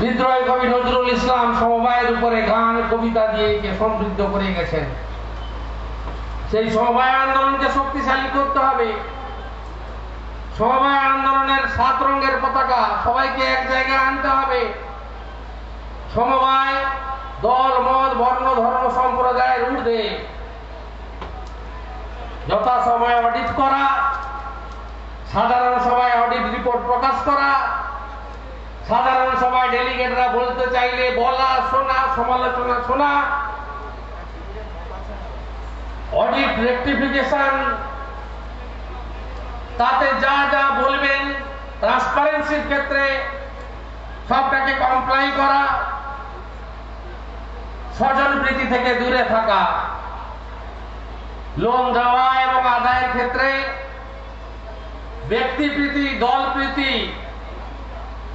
বিদ্রোহী কবি নজরুল ইসলাম সমবায়ের উপরে গান, কবিতা দিয়ে একে সমৃদ্ধ করে গেছেন। সেই সমবায় আন্দোলনকে শক্তিশালী করতে হবে। সমবায় আন্দোলনের সাত রঙের পতাকা সবাইকে এক জায়গায় আনতে হবে। সমবায় দল, মত, বর্ণ, ধর্ম, সম্প্রদায়ের ঊর্ধ্বে। যথাসময়ে অডিট করা, সাধারণ সভায় অডিট রিপোর্ট প্রকাশ করা সাধারণ সভায় ডেলিগেটরা বলতে চাইলে বলা, শোনা, সমালোচনা, শোনা। অডিট, রেক্টিফিকেশন, তাতে যা যা বলবেন, ট্রান্সপারেন্সির ক্ষেত্রে সবটাকে কমপ্লাই করা, স্বজন প্রীতি থেকে দূরে থাকা, লোন দেওয়া এবং আদায়ের ক্ষেত্রে ব্যক্তিপ্রীতি দল প্রীতি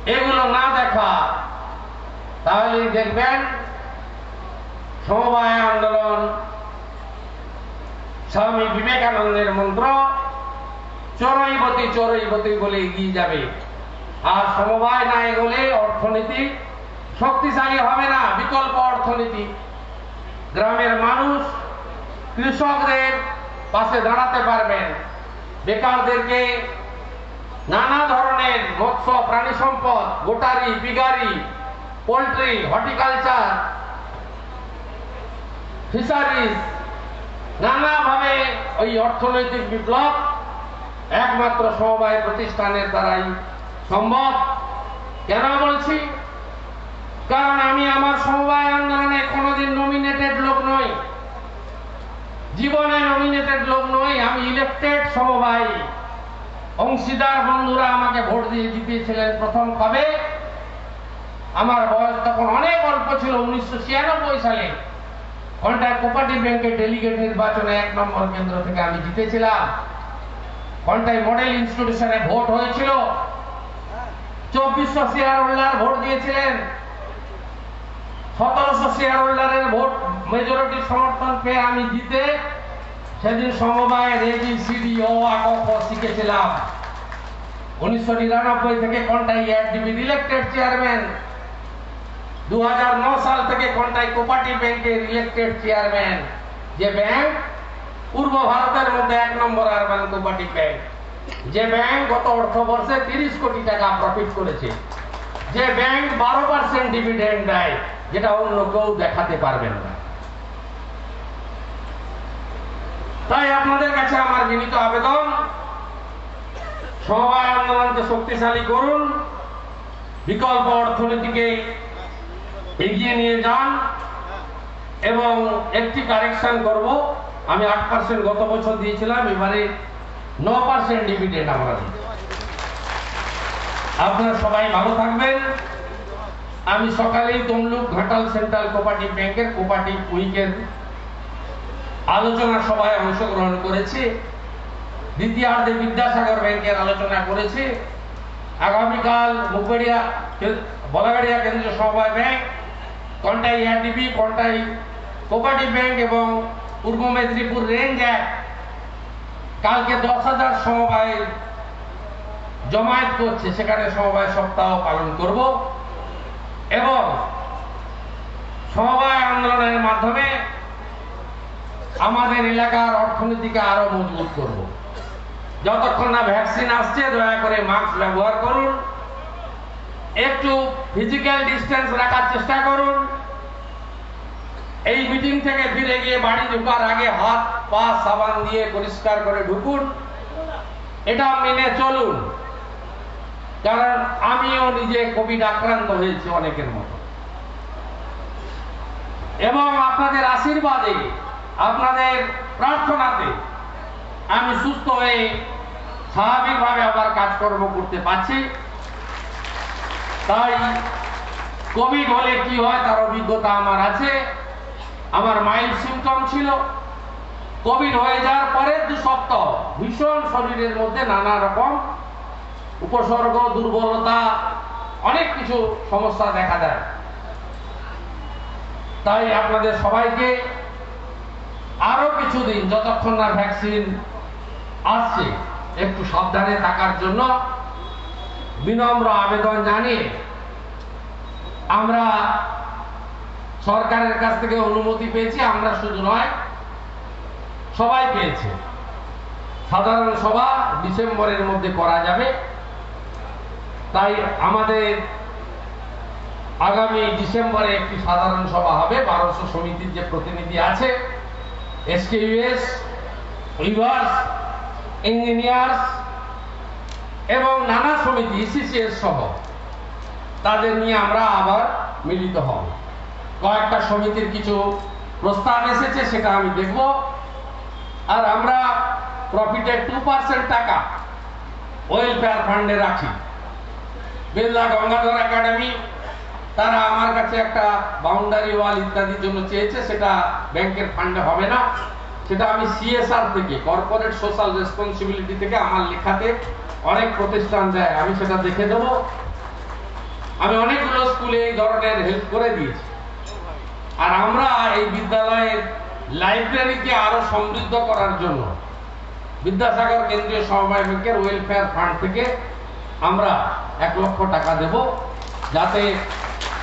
এগুলো না দেখা, তাহলে দেখবেন সমবায় আন্দোলন, স্বামী বিবেকানন্দের মন্ত্র, চরৈবতী চরৈবতী বলে এগিয়ে যাবে। আর সমবায় না এগোলে অর্থনীতি শক্তিশালী হবে না, বিকল্প অর্থনীতি। গ্রামের মানুষ কৃষকদের পাশে দাঁড়াতে পারবেন, বেকারদেরকে নানা ধরনের মৎস্য, প্রাণী সম্পদ, goatery, piggery, poultry, horticulture, fisheries, নানাভাবে ওই অর্থনৈতিক বিপ্লব একমাত্র সমবায় প্রতিষ্ঠানের দ্বারাই সম্ভব। কেন বলছি? কারণ আমি আমার সমবায় আন্দোলনে কোনোদিন নমিনেটেড লোক নই। জীবনে নমিনেটেড লোক নই, আমি ইলেকটেড সমবায়। অংশীদার বন্ধুরা আমাকে ভোট দিয়ে জিতিয়েছিলেন প্রথম কবে? আমার বয়স তখন অনেক অল্প ছিল, উনিশশো ছিয়ানব্বই সালে। কন্টাক্ট কোপারেটিভ ব্যাংকের ডেলিগেট নির্বাচনে এক নম্বর কেন্দ্র থেকে আমি জিতেছিলাম। কন্টাই মডেল ইনস্টিটিউশনে ভোট হয়েছিল। চব্বিশশো শেয়ার হোল্ডার ভোট দিয়েছিলেন। সতেরোশো শেয়ার হোল্ডারের ভোট মেজরিটি সমর্থন পেয়ে আমি জিতে সেদিন সমবায় রেডি সিডি ও শিখেছিলাম। উনিশশো নিরানব্বই থেকে কন্টাই এফডিবি ইলেক্টেড চেয়ারম্যান দু সাল থেকে কন্টাই কোপারেটিভ ব্যাংকের ইলেক্টেড চেয়ারম্যান যে ব্যাংক পূর্ব ভারতের মধ্যে এক নম্বর আরবান কোপারেটিভ ব্যাংক। যে ব্যাংক গত অর্থবর্ষে তিরিশ কোটি টাকা প্রফিট করেছে। যে ব্যাংক বারো পার্সেন্ট ডিভিডেন্ড দেয়, যেটা অন্য কেউ দেখাতে পারবেন না। তাই আপনাদের কাছে আমার বিনীত আবেদন সমবায় আন্দোলনকে শক্তিশালী করুন, বিকল্প অর্থনীতিকে এগিয়ে নিয়ে যান এবং একটি কারেকশন করব। আমি আট পার্সেন্ট গত বছর দিয়েছিলাম, এবারে ন পার্সেন্ট ডিভিডেন্ড আমরা আপনারা সবাই ভালো থাকবেন। আমি সকালেই তমলুক ঘাটাল সেন্ট্রাল কোপারেটিভ ব্যাংকের, কোপারেটিভ উইকের আলোচনা সভায় অংশগ্রহণ করেছি। দ্বিতীয়ার্ধে বিদ্যাসাগর ব্যাংকের আলোচনা করেছি। আগামীকাল মুখবেড়িয়া বলাগাড়িয়া কেন্দ্রীয় সমবায় bank, Contai ARDB Contai cooperative bank এবং পূর্ব মেদিনীপুর রেঞ্জ এক কালকে দশ হাজার সমবায় জমায়েত করছে। সেখানে সমবায় সপ্তাহ পালন করব। এবং সমবায় আন্দোলনের মাধ্যমে আমাদের এলাকার অর্থনীতিকে আরও মজবুত করব। যতক্ষণ না ভ্যাকসিন আসছে, দয়া করে মাস্ক ব্যবহার করুন। একটু ফিজিক্যাল ডিস্টেন্স রাখার চেষ্টা করুন। এই মিটিং থেকে ফিরে গিয়ে বাড়ি ঢুকার আগে হাত, পা, সাবান দিয়ে পরিষ্কার করে ঢুকুন। এটা মেনে চলুন। কারণ আমিও নিজে কোভিড আক্রান্ত হয়েছি অনেকের মতো। এবং আপনাদের আশীর্বাদে, আপনাদের প্রার্থনাতে আমি সুস্থ হয়ে স্বাভাবিকভাবে আবার কাজকর্ম করতে পারছি। তাই কোভিড হলে কি হয়, তার অভিজ্ঞতা আমার আছে। আমার মাইল্ড সিমটম ছিল। কোভিড হয়ে যাওয়ার পরে দু সপ্তাহ ভীষণ শরীরের মধ্যে নানা রকম উপসর্গ, দুর্বলতা, অনেক কিছু সমস্যা দেখা দেয়। তাই আপনাদের সবাইকে আরও কিছুদিন, যতক্ষণ না ভ্যাকসিন আসছে। একটু সাবধানে থাকার জন্য বিনম্র আবেদন জানিয়ে আমরা সরকারের কাছ থেকে অনুমতি পেয়েছি, আমরা শুধু নয়, সবাই পেয়েছে। সাধারণ সভা ডিসেম্বরের মধ্যে করা যাবে। তাই আমাদের আগামী ডিসেম্বরে একটি সাধারণ সভা হবে। বারোশো সমিতির যে প্রতিনিধি আছে, এসকেইউএস উইভার্স ইঞ্জিনিয়ার্স এবং নানা সমিতি ইসিসিএস সহ, তাদের নিয়ে আমরা আবার মিলিত হব। কয়েকটা সমিতির কিছু প্রস্তাব এসেছে, সেটা আমি দেখব। আর আমরা প্রফিটের টু পার্সেন্ট টাকা ওয়েলফেয়ার ফান্ডে রাখি। বিড়লা গঙ্গাধর একাডেমি, তারা আমার কাছে একটা বাউন্ডারি ওয়াল ইত্যাদির জন্য চেয়েছে, সেটা ব্যাংকের ফান্ডে হবে না। সেটা আমি সিএসআর থেকে কর্পোরেট সোশ্যাল রেসপন্সিবিলিটি থেকে আমার লেখাতে অনেক প্রতিষ্ঠান দেয়। আমি সেটা দেখে দেব। আমি অনেকগুলো স্কুলে এই ধরনের হেল্প করে দিয়েছি। আর আমরা এই বিদ্যালয়ের লাইব্রেরিকে আরও সমৃদ্ধ করার জন্য বিদ্যাসাগর কেন্দ্রীয় সমবায় ব্যাংকের ওয়েলফেয়ার ফান্ড থেকে আমরা এক লক্ষ টাকা দেব, যাতে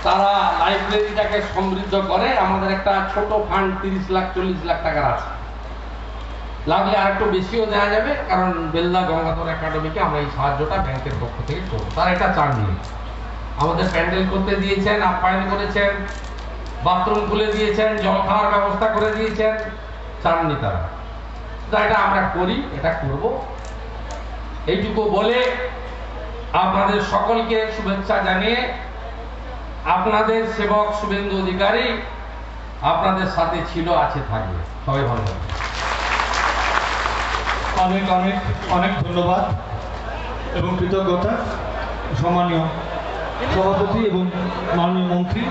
তারা লাইব্রেরিটাকে সমৃদ্ধ করে। আমাদের একটা ছোট ফান্ড তিরিশ লাখ, চল্লিশ লাখ টাকার আছে। লাগলে আর একটু বেশিও দেওয়া যাবে, কারণ বেলদা গঙ্গাধর একাডেমিকে আমরা এই সাহায্যটা ব্যাংকের পক্ষ থেকে করব। তারা এটা চাননি আমাদের প্যান্ডেল করতে দিয়েছেন, আপ্যায়ন করেছেন, বাথরুম খুলে দিয়েছেন, জল খাওয়ার ব্যবস্থা করে দিয়েছেন, চাননি তারা। এটা আমরা করি, এটা করব। এইটুকু বলে আপনাদের সকলকে শুভেচ্ছা জানিয়ে আপনাদের সেবক শুভেন্দু অধিকারী আপনাদের সাথে ছিল, আছে, থাকবে। সবাই ভালো থাকবে অনেক অনেক অনেক ধন্যবাদ এবং কৃতজ্ঞতা। সম্মানীয় সভাপতি এবং মাননীয় মন্ত্রী।